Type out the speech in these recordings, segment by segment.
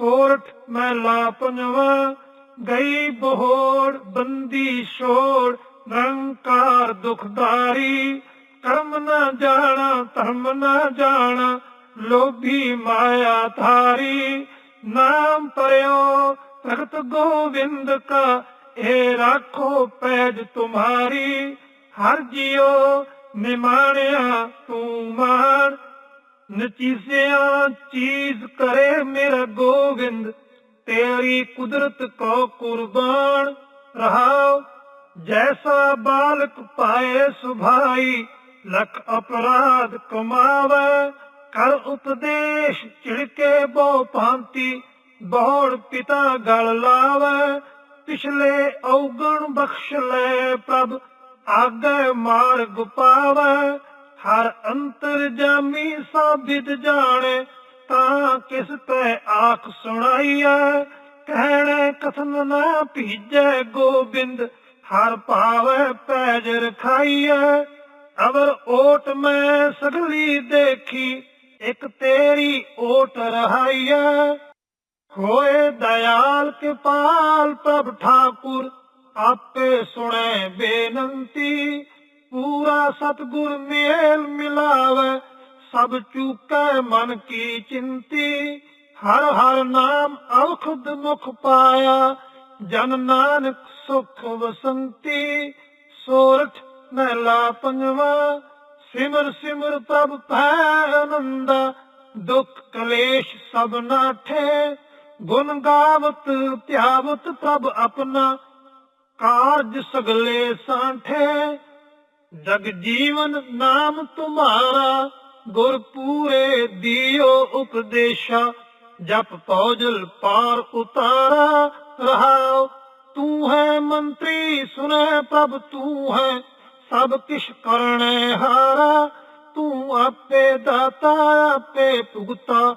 ਸੋਰਠ ਮਹਿਲਾ ਪੰਜਵਾ, ਗਈ ਬਹੋੜ, ਬੰਦੀ ਛੋੜ, ਨਿਰੰਕਾਰ ਦੁਖਦਾਰੀ। ਕਰਮ ਨਾ ਜਾਣਾ, ਧਰਮ ਨਾ ਜਾਣਾ, ਲੋਭੀ ਮਾਇਆ ਧਾਰੀ। ਨਾਮ ਪਰਿਓ ਤਖਤ ਗੋਵਿੰਦ ਕਾ, ਇਹ ਰਾਖੋ ਪੈਜ ਤੁਮਾਰੀ। ਹਰ ਜਿਓ ਨਿਮਾਣਿਆ ਤੂੰ ਮਾਰ ਨਚੀਸਿਆ ਚੀਜ਼ ਕਰੇ ਮੇਰਾ ਗੋਵਿੰਦ, ਤੇਰੀ ਕੁਦਰਤ ਕੋ ਕੁਰਬਾਨ ਰਹਾਓ ਜੈਸਾ ਬਾਲਕ ਪਾਏ ਸੁਭਾਈ, ਲਖ ਅਪਰਾਧ ਕਮਾਵੇ। ਕਰ ਉਪਦੇਸ਼ ਚਿੜਕੇ ਬਹੁ ਭਾਂਤੀ, ਬਹੁੜ ਪਿਤਾ ਗਲ ਲਾਵੇ। ਪਿਛਲੇ ਔਗਣ ਬਖਸ਼ ਲੈ ਪ੍ਰਭ, ਆਗੇ ਮਾਰਗ ਪਾਵੇ। ਹਰ ਅੰਤਰ ਜਾਮੀ ਸਾਬਿਤ ਜਾਣੇ, ਤਾਂ ਕਿਸ ਤੇ ਆਖ ਸੁਣਾਈਐ? ਕਹਿਣੇ ਕਥਨ ਨਾ ਭੀਜੈ ਗੋਬਿੰਦ, ਹਰ ਭਾਵੇ ਪੈਜ ਰਖਾਈਐ। ਅਵਰ ਓਟ ਮੈਂ ਸਗਲੀ ਦੇਖੀ, ਇਕ ਤੇਰੀ ਓਟ ਰਹਾਈਐ। ਹੋਏ ਦਇਆਲ ਕਿਰਪਾਲ ਪ੍ਰਭ ਠਾਕੁਰ, ਆਪੇ ਸੁਣੇ ਬੇਨੰਤੀ। ਪੂਰਾ ਸਤਗੁਰ ਮੇਲ ਮਿਲਾਵੇ, ਸਭ ਚੂਕੈ ਮਨ ਕੀ ਚਿੰਤੀ। ਹਰ ਹਰ ਨਾਮ ਔਖਦ ਮੁਖ ਪਾਇਆ, ਜਨ ਨਾਨਕ ਸੁਖ ਵਸੰਤੀ। ਸੋਰਠ ਮਹਿਲਾ ਪੰਜਵਾ, ਸਿਮਰ ਸਿਮਰ ਪ੍ਰਭ ਭੈ ਆਨੰਦਾ ਦੁਖ ਕਲੇਸ਼ ਸਭ ਨਾਠੇ, ਗੁਣ ਗਾਵਤ ਧਿਆਵਤ ਪ੍ਰਭ ਆਪਣਾ। ਕਾਰਜ ਸਗਲੇ ਸਾਂਠੇ ਜਗ ਜੀਵਨ ਨਾਮ ਤੁਮਾਰਾ, ਗੁਰ ਪੂਰੇ ਦਿਓ ਉਪਦੇਸ਼ਾ। ਜਪ ਪੌਜਲ ਪਾਰ ਉਤਾਰਾ ਰਹਾਓ ਤੂੰ ਹੈ ਮੰਤਰੀ ਸੁਨੇ ਪ੍ਰਭ ਤੂੰ ਹੈ। ਸਭ ਕਿਛ ਕਰਨੇ ਹਾਰਾ, ਤੂੰ ਆਪੇ ਦਾਤਾ, ਆਪੇ ਭੁਗਤਾ।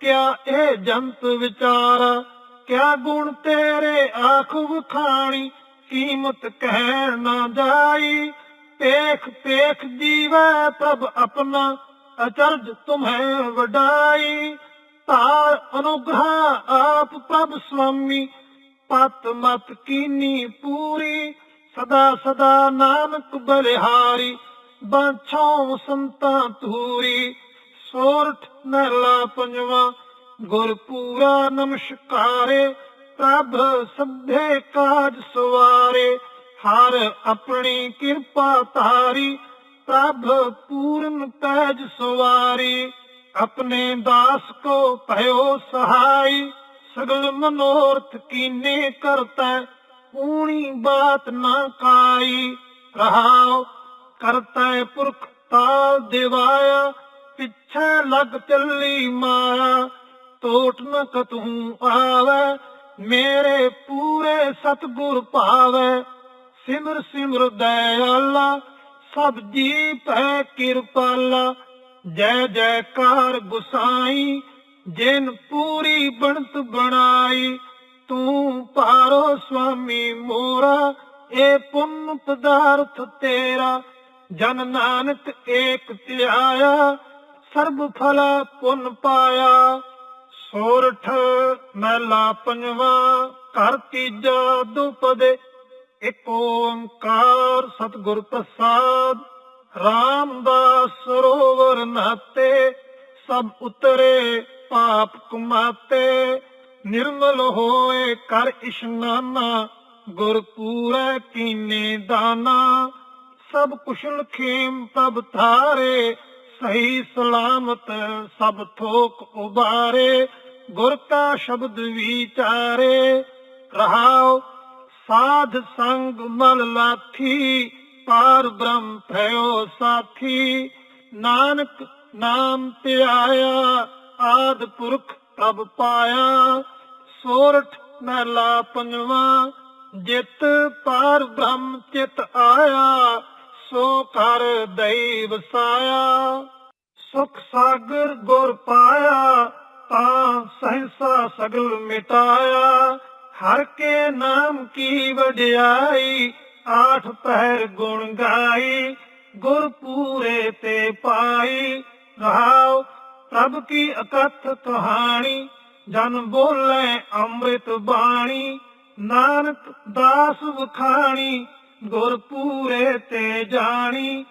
ਕਿਆ ਇਹ ਜੰਤ ਵਿਚਾਰਾ, ਕਿਆ ਗੁਣ ਤੇਰੇ ਆਖ ਵਖਾਣੀ। ਕੀਮਤ ਕਹਿ ਨਾ ਜਾਈ ਪੇਖ ਪੇਖ ਜੀਵੈ ਪ੍ਰਭ ਆਪਣਾ, ਅਚਰਜ ਤੁਮਹਿ ਵਡਾਈ। ਤਾਰ ਅਨੁਗ੍ਰਹ ਆਪ ਪ੍ਰਭ ਸੁਆਮੀ, ਪਤ ਮਤ ਕੀਨੀ ਪੂਰੀ। ਸਦਾ ਸਦਾ ਨਾਨਕ ਬਲਿਹਾਰੀ ਬਾਛੋਂ ਸੰਤਾਂ ਧੂਰੀ। ਸੋਰਠ ਮਹਿਲਾ ਪੰਜਵਾ, ਗੁਰ ਪੂਰਾ ਨਮਸਕਾਰੇ, ਪ੍ਰਭ ਸਭੇ ਕਾਜ ਸਵਾਰੇ। ਹਰ ਆਪਣੀ ਕਿਰਪਾ ਧਾਰੀ, ਪ੍ਰਭ ਪੂਰਨ ਪੈਜ ਸਵਾਰੀ, ਆਪਣੇ ਦਾਸ ਕੋ ਭਇਓ ਸਹਾਈ, ਸਗਲ ਮਨੋਰਥ ਕੀਨੇ ਕਰਤਾ, ਪੂਣੀ ਬਾਤ ਨਾ ਕਾਈ। ਰਹਾਉ ਕਰਤਾ ਪੁਰਖ ਤਾਲ ਦਿਵਾਇਆ, ਪਿੱਛੇ ਲੱਗ ਚੱਲੀ ਮਾਇਆ ਟੋਟ ਨ ਕਤਹੂ ਆਵੇ, ਮੇਰੇ ਪੂਰੇ ਸਤਗੁਰ ਭਾਵੇ। ਸਿਮਰ ਸਿਮਰ ਦਇਆਲਾ, ਸਭ ਜੀ ਪੈ ਕਿਰਪਾਲਾ। ਜੈ ਜੈਕਾਰ ਗੁਸਾਈ, ਜਿਨ ਪੂਰੀ ਬਣਤ ਬਣਾਈ। ਤੂੰ ਪਾਰੋ ਸੁਆਮੀ ਮੋਰਾ ਇਹ ਪੁੰਨ ਪਦਾਰਥ ਤੇਰਾ। ਜਨ ਨਾਨਕ ਏਕ ਧਿਆਇਆ, ਸਰਬ ਫਲਾ ਪੁੰਨ ਪਾਇਆ। ਸੋਰਠ ਮਹਿਲਾ ਪੰਜਵਾ, ਘਰ ਤੀਜਾ ਦੁਪਦੇ ਇਕ ਓੰਕਾਰ ਸਤਿਗੁਰ ਪ੍ਰਸਾਦ, ਰਾਮਦਾਸ ਸਰੋਵਰ ਨਾਤੇ ਸਭ ਉਤਰੇ ਪਾਪ ਕੁਮਾਤੇ, ਨਿਰਮਲ ਹੋਏ ਕਰ ਇਸ਼ਨਾਨਾ, ਗੁਰ ਪੂਰਾ ਕੀਨੇ ਦਾਨਾ, ਸਭ ਕੁਸ਼ਲ ਖੇਮ ਤਬ ਥਾਰੇ ਸਹੀ ਸਲਾਮਤ ਸਭ ਥੋਕ ਉਬਾਰੇ, ਗੁਰ ਕਾ ਸ਼ਬਦ ਵਿਚਾਰੇ, ਰਹਾਓ ਸਾਧ ਸੰਗ ਮਲ ਲਾਥੀ, ਪਾਰ ਬ੍ਰਹਮ ਭਇਓ ਸਾਥੀ। ਨਾਨਕ ਨਾਮ ਧਿਆਇਆ, ਆਦ ਪੁਰਖ ਪ੍ਰਭ ਪਾਇਆ। ਸੋਰਠ ਮਹਿਲਾ ਪੰਜਵਾ, ਜਿਤ ਪਾਰ ਬ੍ਰਹਮ ਚਿਤ ਆਇਆ, ਸੋ ਕਰ ਦਈ ਵਸਾਇਆ। ਸੁਖ ਸਾਗਰ ਗੁਰ ਪਾਇਆ, ਤਾਂ ਸਹਿਸਾ ਸਗਲ ਮਿਟਾਇਆ। ਹਰ ਕੇ ਨਾਮ ਕੀ ਵਡਿਆਈ, ਆਠ ਪਹਿਰ ਗੁਣ ਗਾਈ, ਗੁਰ ਪੂਰੇ ਤੇ ਪਾਈ। ਰਹਾਉ ਪ੍ਰਭ ਕੀ ਅਕਥ ਕਹਾਣੀ, ਜਨ ਬੋਲੇ ਅੰਮ੍ਰਿਤ ਬਾਣੀ। ਨਾਨਕ ਦਾਸ ਵਖਾਣੀ, ਗੁਰ ਪੂਰੇ ਤੇ ਜਾਣੀ।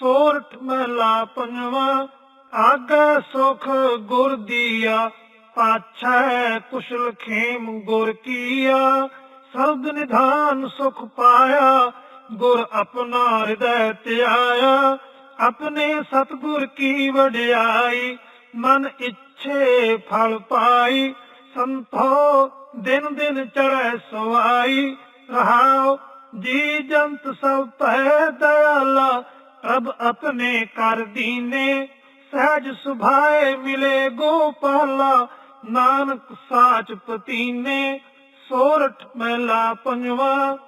ਸੋਰਠ ਮਹਲਾ ਪੰਜਵਾ, ਆਗੇ ਸੁਖ ਗੁਰ ਦੀਆ ਪਾਛੈ ਕੁਸ਼ਲ ਖੇਮ ਗੁਰ ਕੀਆ ਸਰਦ ਨਿਧਾਨ ਸੁਖ ਪਾਇਆ, ਗੁਰ ਆਪਣਾ ਹਿਰਦੈ ਧਿਆਇਆ, ਆਪਣੇ ਸਤਗੁਰ ਕੀ ਵਡਿਆਈ, ਮਨ ਇੱਛੇ ਫਲ ਪਾਈ, ਸੰਤੋ ਦਿਨ ਦਿਨ ਚੜੈ ਸਵਾਈ, ਰਹਾਉ ਜੀ ਜੰਤ ਸਭ ਪੈ ਦਇਆਲਾ, ਪ੍ਰਭ ਆਪਣੇ ਕਰ ਦੀਨੇ, ਸਹਿਜ ਸੁਭਾਏ ਮਿਲੇ ਗੋਪਾਲਾ ਨਾਨਕ ਸਾਚ ਪਤੀਨੇ, ਸੋਰਠ ਮਹਿਲਾ ਪੰਜਵਾ,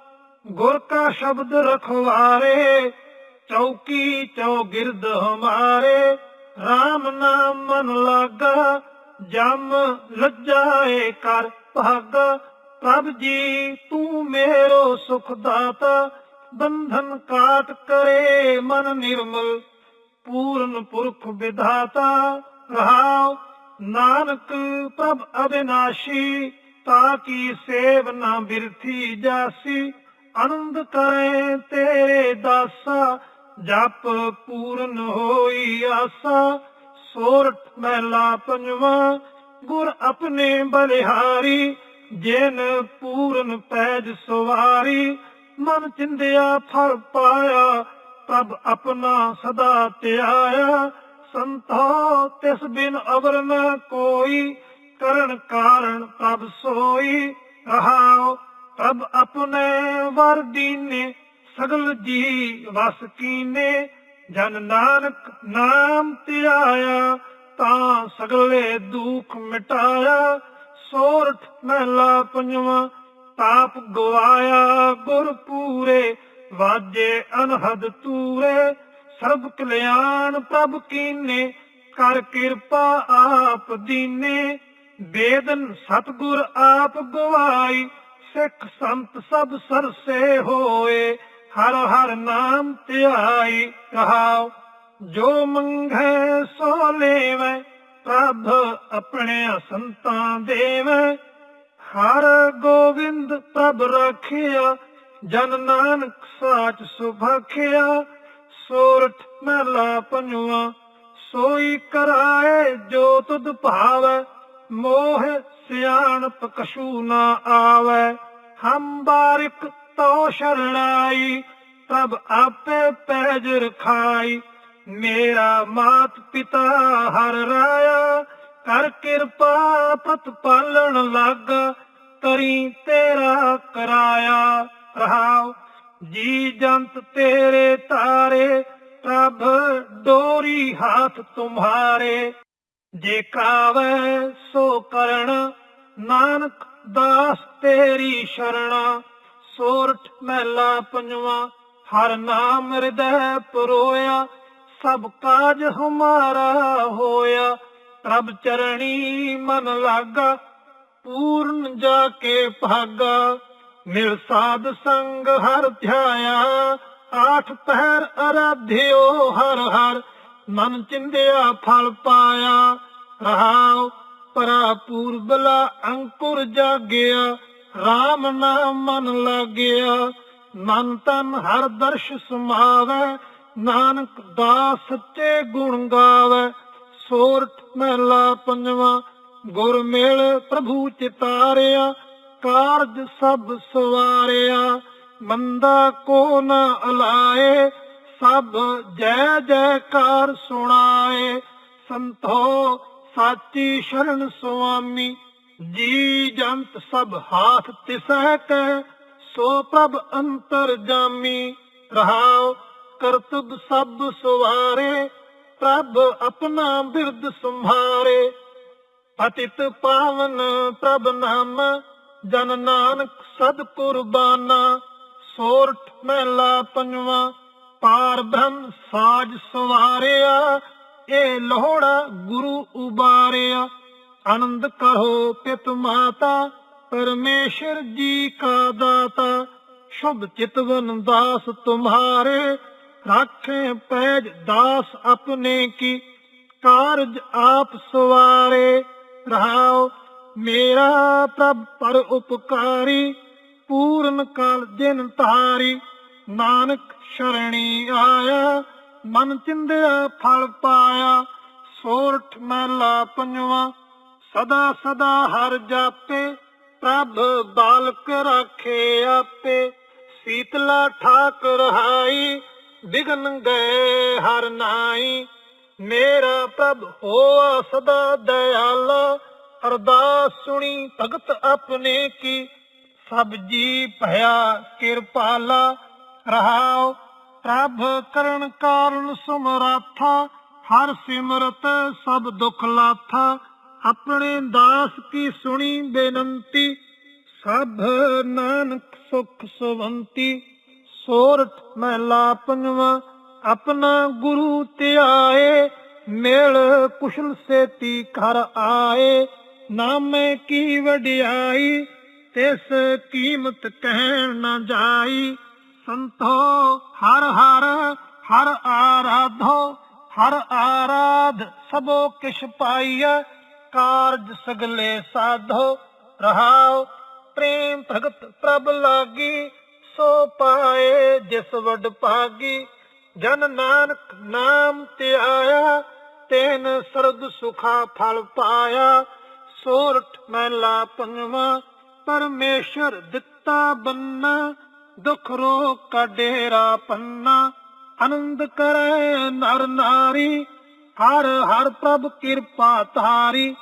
ਗੁਰ ਕਾ ਸ਼ਬਦ ਰਖਵਾਰੇ, ਚੌਕੀ ਚੌਗਿਰਦ ਹਮਾਰੇ RAM ਨਾਮ ਮਨ ਲਾਗਾ, ਜਮ ਲੱਜਾਏ ਕਰ ਭਾਗਾ, ਪ੍ਰਭ ਜੀ ਤੂੰ ਮੇਰੋ ਸੁਖ ਦਾਤਾ ਬੰਧਨ ਕਾਟ ਕਰੇ ਮਨ ਨਿਰਮਲ, ਪੂਰਨ ਪੁਰਖ ਵਿਧਾਤਾ, ਰਹਾਉ ਨਾਨਕ ਪ੍ਰਭ ਅਬਿਨਾਸ਼ੀ ਤਾ ਕੀ ਸੇਵ ਨਾ ਬਿਰਥੀ ਜਾਸੀ? ਆਨੰਦ ਕਰੇ ਤੇਰੇ ਦਾਸਾ, ਜਪ ਪੂਰਨ ਹੋਈ ਆਸਾ। ਸੋਰਠ ਮਹਿਲਾ ਪੰਜਵਾ, ਗੁਰ ਆਪਣੇ ਬਲਿਹਾਰੀ, ਜਿਨ ਪੂਰਨ ਪੈਜ ਸਵਾਰੀ। ਮਨ ਚਿੰਦਿਆ ਫਲ ਪਾਇਆ, ਪ੍ਰਭ ਆਪਣਾ ਸਦਾ ਧਿਆਇਆ। ਸੰਤੋ, ਤਿਸ ਬਿਨ ਅਵਰ ਨ ਕੋਈ। ਕਰਨ ਕਾਰਨ ਪ੍ਰਭ ਸੋਈ ਰਹਾਉ। ਪ੍ਰਭ ਆਪਣੇ ਵਰ ਸਗਲ ਜੀ ਵਸ ਕੀਨੇ। ਜਨ ਨਾਨਕ ਨਾਮ ਧਿਆਇਆ, ਤਾਂ ਸਗਲੇ ਦੁੱਖ ਮਿਟਾਇਆ। ਸੋਰਠ ਮਹਿਲਾ ਪੰਜਵਾ, ਤਾਪ ਗਵਾਇਆ। ਗੁਰ ਪੂਰੇ ਵਾਜੇ ਅਨਹਦ ਤੂਰੇ। ਸਰਬ ਕਲਿਆਣ ਪ੍ਰਭ ਕੀਨੇ, ਕਰ ਕਿਰਪਾ ਆਪ ਦੀਨੇ। ਬੇਦਨ ਸਤਗੁਰ ਆਪ ਗਵਾਈ, ਸਿੱਖ ਸੰਤ ਸਭ ਸਰਸੇ ਹੋਏ। ਹਰ ਹਰ ਨਾਮ ਧਿਆਈ ਕਹਾਉ ਜੋ ਮੰਗੇ ਸੋ ਲੇਵੈ, ਪ੍ਰਭ ਆਪਣੇ ਸੰਤਾਂ ਦੇਵੈ। ਹਰ ਗੋਬਿੰਦ ਪ੍ਰਭ ਰਖਿਆ, ਜਨ ਨਾਨਕ ਸਾਚ ਸੁਭਖਿਆ। ਸੋਰਠ ਮਹਿਲਾ ਪੰਜਵਾ, ਸੋਈ ਕਰਾਏ ਜੋ ਤੁਧ ਭਾਵੈ, ਮੋਹ ਸਿਆਣਪ ਕਛੂ ਨਾ ਆਵੈ। ਹਮ ਬਾਰਿਕ ਤੋ ਸ਼ਰਣਾਈ ਪ੍ਰਭ ਆਪੇ ਪੈਜ ਰਖਾਈ। ਮੇਰਾ ਮਾਤ ਪਿਤਾ ਹਰ ਰਾਇਆ, ਕਰ ਕਿਰਪਾ ਪਤ ਪਾਲਣ ਲੱਗ, ਤਰੀ ਤੇਰਾ ਕਰਾਇਆ ਰਹਾਉ। ਜੀ ਜੰਤ ਤੇਰੇ ਤਾਰੇ ਪ੍ਰਭ ਡੋਰੀ ਹਾਥ ਤੁਮਹਾਰੇ ਜੇ ਕਾਵੈ ਸੋ ਕਰਣ ਨਾਨਕ ਦਾਸ ਤੇਰੀ ਸ਼ਰਣਾ। ਸੋਰਠ ਮਹਿਲਾ ਪੰਜਵਾ, ਹਰ ਨਾਮ ਹਿਰਦੈ ਪਰੋਇਆ। ਸਭ ਕਾਜ ਹਮਾਰਾ ਹੋਇਆ। ਪ੍ਰਭ ਚਰਣੀ ਮਨ ਲਾਗਾ, ਪੂਰਨ ਜਾ ਕੇ ਭਾਗਾ। ਮਿਲ ਸਾਧ ਸੰਗ ਹਰ ਧਿਆਇਆ, ਆਠ ਪਹਿਰ ਅਰਾਧਿਓ ਹਰ ਹਰ, ਮਨ ਚਿੰਦਿਆ ਫਲ ਪਾਇਆ, ਰਹਾਉ ਪਰਾ ਪੂਰਬਲਾ ਅੰਕੁਰ ਜਾਗਿਆ RAM ਨਾਮ ਮਨ ਲਾਗਿਆ, ਮਨ ਤਨ ਹਰ ਦਰਸ਼ ਸਮਾਵੈ, ਨਾਨਕ ਦਾਸ ਸੱਚੇ ਗੁਣ ਗਾਵੈ, ਸੋਰਠ ਮਹਿਲਾ ਪੰਜਵਾ, ਗੁਰ ਮਿਲ ਪ੍ਰਭੂ ਚਿਤਾਰਿਆ ਕਾਰਜ ਸਭ ਸਵਾਰਿਆ, ਮੰਦਾ ਕੋ ਨ ਅਲਾਏ, ਸਭ ਜੈ ਜੈਕਾਰ ਸੁਣਾਏ। ਸੰਤੋ ਸਾਚੀ ਸ਼ਰਨ ਸੁਆਮੀ, ਜੀ ਜੰਤ ਸਭ ਹਾਥ ਤਿਸਹਿ ਕੈ, ਸੋ ਪ੍ਰਭ ਅੰਤਰ ਜਾਮੀ। ਰਹਾਉ ਕਰਤਬ ਸਭ ਸਵਾਰੇ, ਪ੍ਰਭ ਆਪਣਾ ਬਿਰਦ ਸੰਭਾਰੇ। ਪਤਿਤ ਪਾਵਨ ਪ੍ਰਭ ਨਾਮ ਜਨ ਨਾਨਕ ਸਦ ਕੁਰਬਾਨਾ, ਸੋਰਠ ਮਹਿਲਾ ਪੰਜਵਾ, ਪਾਰ ਬ੍ਰਹਮ ਸਾਜ ਸਵਾਰਿਆ, ਇਹ ਲੋਹੜਾ ਗੁਰੂ ਉਬਾਰਿਆ। ਆਨੰਦ ਕਰੋ ਪਿਤ ਮਾਤਾ, ਪਰਮੇਸ਼ਰ ਜੀ ਕਾ ਦਾਤਾ, ਸ਼ੁਭ ਚਿਤਵਨ ਦਾਸ ਤੁਮਾਰੇ, ਰਾਖੇ ਪੈਜ ਦਾਸ ਆਪਣੇ ਕੀ, ਕਾਰਜ ਆਪ ਸਵਾਰੇ, ਰਹਾਓ ਮੇਰਾ ਪ੍ਰਭ ਪਰ ਉਪਕਾਰੀ, ਪੂਰਨ ਕਾਲ ਜਿਨ ਤਾਰੀ ਨਾਨਕ ਸ਼ਰਣੀ ਆਇਆ, ਮਨ ਚਿੰਦਿਆ ਫਲ ਪਾਇਆ, ਸੋਰਠ ਮਹਲਾ ਪੰਜਵਾ, ਸਦਾ ਸਦਾ ਹਰ ਜਾਪੇ, ਪ੍ਰਭ ਬਾਲਕ ਰਾਖੇ ਆਪੇ, ਸੀਤਲਾ ਠਾਕ ਰਹਾਈ ਵਿਗਨ ਗਏ ਹਰ ਨਾਈ ਮੇਰਾ ਪ੍ਰਭ ਹੋਆ ਸਦਾ ਦਇਆਲਾ ਅਰਦਾਸ ਸੁਣੀ, ਭਗਤ ਆਪਣੇ ਕੀ? ਸਭ ਜੀ ਭਇਆ, ਕਿਰਪਾਲਾ, ਰਹਾਉ। ਪ੍ਰਭ ਕਰਨ ਕਾਰਨ ਸਮਰਾਥਾ, ਹਰ ਸਿਮਰਤ ਸਭ ਦੁਖ ਲਾਥਾ। ਆਪਣੇ ਦਾਸ ਕੀ ਸੁਣੀ ਬੇਨੰਤੀ? ਸਭ ਨਾਨਕ ਸੁਖ ਸਵੰਤੀ। ਸੋਰਠ ਮਹਿਲਾ ਪੰਜਵਾ, ਆਪਣਾ ਗੁਰੂ ਧਿਆਏ। ਮੇਲ ਕੁਸ਼ਲ ਸੇਤੀ ਘਰ ਆਏ। ਨਾਮੇ ਕੀ ਵਡਿਆਈ, ਤਿਸ ਕੀਮਤ ਕਹਿਣ ਨਾ ਜਾਈ। ਸੰਤੋ, ਹਰ ਹਰ ਹਰ ਆਰਾਧੋ, ਹਰ ਆਰਾਧ ਸਭੋ ਕਿਛ ਪਾਈਐ। ਕਾਰਜ ਸਗਲੇ ਸਾਧੋ ਰਹਾਉ ਪ੍ਰੇਮ ਭਗਤ ਪ੍ਰਭ ਲਾਗੀ। ਸੋ ਪਾਏ ਜਿਸ ਵਡ ਭਾਗੀ। ਜਨ ਨਾਨਕ ਨਾਮ ਤੇ ਆਇਆ ਤੈਨ ਸਰਦ ਸੁਖਾ ਫਲ ਪਾਇਆ। ਸੋਰਠ ਮਹਿਲਾ ਪੰਜਵਾ ਪਰਮੇਸ਼ਰ ਦਿੱਤਾ ਬੰਨਾ ਦੁਖ ਰੋ ਕਾ ਡੇਰਾ ਪੰਨਾ। ਆਨੰਦ ਕਰੈ ਨਰ ਨਾਰੀ, ਹਰ ਹਰ ਪ੍ਰਭ ਕਿਰਪਾ ਧਾਰੀ।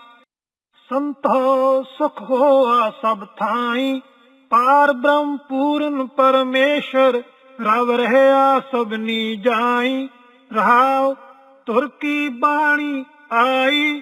ਸੰਤੋ ਸੁਖ ਹੋਆ ਸਭ ਥਾਈ। ਪਾਰ ਬ੍ਰਹਮ ਪੂਰਨ ਪਰਮੇਸ਼ਰ, ਰਵ ਰਹਿਆ ਸਭਨੀ ਜਾਈ। ਰਹਾਉ ਤੁਰ ਕੀ ਬਾਣੀ ਆਈ।